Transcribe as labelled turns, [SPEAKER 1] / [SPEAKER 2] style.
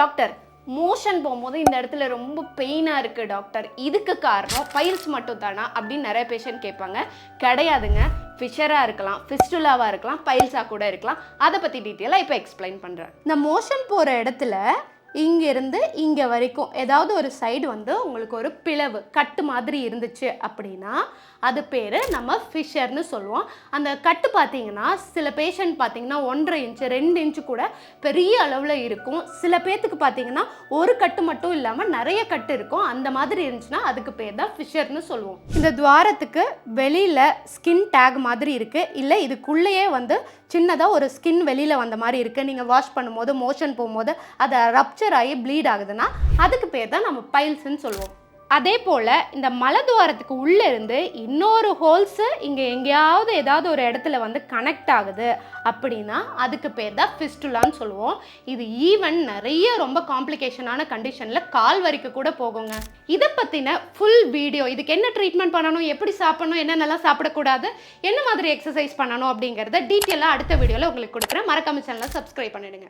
[SPEAKER 1] Doctor. Motion போகும்போது இந்த இடத்துல ரொம்ப பெயினாக இருக்குது டாக்டர். இதுக்கு காரணம் பைல்ஸ் மட்டும் தானா அப்படின்னு நிறைய பேஷண்ட் கேட்பாங்க. கிடையாதுங்க. ஃபிஷராக இருக்கலாம் ஃபிஸ்டுலாவாக இருக்கலாம் பைல்ஸாக கூட இருக்கலாம். அதை பற்றி டீட்டெயிலாக இப்போ எக்ஸ்பிளைன் பண்ணுறேன் இந்த மோஷன் போகிற இடத்துல இங்கேருந்து இங்கே வரைக்கும் ஏதாவது ஒரு சைடு வந்து உங்களுக்கு ஒரு பிளவு கட்டு மாதிரி இருந்துச்சு அப்படின்னா அது பேர் நம்ம ஃபிஷர்னு சொல்லுவோம். அந்த கட்டு பார்த்தீங்கன்னா சில பேஷண்ட் பார்த்தீங்கன்னா ஒன்றரை இன்ச்சு ரெண்டு இன்ச்சு கூட பெரிய அளவில் இருக்கும். சில பேர்த்துக்கு பார்த்தீங்கன்னா ஒரு கட்டு மட்டும் இல்லாமல் நிறைய கட்டு இருக்கும். அந்த மாதிரி இருந்துச்சுன்னா அதுக்கு பேர் தான் ஃபிஷர்னு சொல்லுவோம். இந்த துவாரத்துக்கு வெளியில் ஸ்கின் டேக் மாதிரி இருக்குது இல்லை இதுக்குள்ளேயே வந்து சின்னதாக ஒரு ஸ்கின் வெளியில் வந்த மாதிரி இருக்குது நீங்கள் வாஷ் பண்ணும்போது மோஷன் போகும்போது அதை ரப் ரப்சர் ஆகி ப்ளீட் ஆகுதுன்னா அதுக்கு பேர் தான் நம்ம பைல்ஸ்ன்னு சொல்லுவோம். அதே போல் இந்த மலதுவாரத்துக்கு உள்ளே இருந்து இன்னொரு ஹோல்ஸு இங்கே எங்கேயாவது ஏதாவது ஒரு இடத்துல வந்து கனெக்ட் ஆகுது அப்படின்னா அதுக்கு பேர் தான் ஃபிஸ்டுலான்னு சொல்லுவோம். இது ஈவன் நிறைய ரொம்ப காம்ப்ளிகேஷனான கண்டிஷனில் கால் வரைக்கும் கூட போகுங்க. இதை பற்றின ஃபுல் வீடியோ இதுக்கு என்ன ட்ரீட்மெண்ட் பண்ணணும் எப்படி சாப்பிடணும் என்னென்னலாம் சாப்பிடக்கூடாது என்ன மாதிரி எக்ஸசைஸ் பண்ணணும் அப்படிங்கிறத டீட்டெயிலாக அடுத்த வீடியோவில் உங்களுக்கு கொடுக்குறேன். மறக்காம சேனலை சப்ஸ்கிரைப் பண்ணிவிடுங்க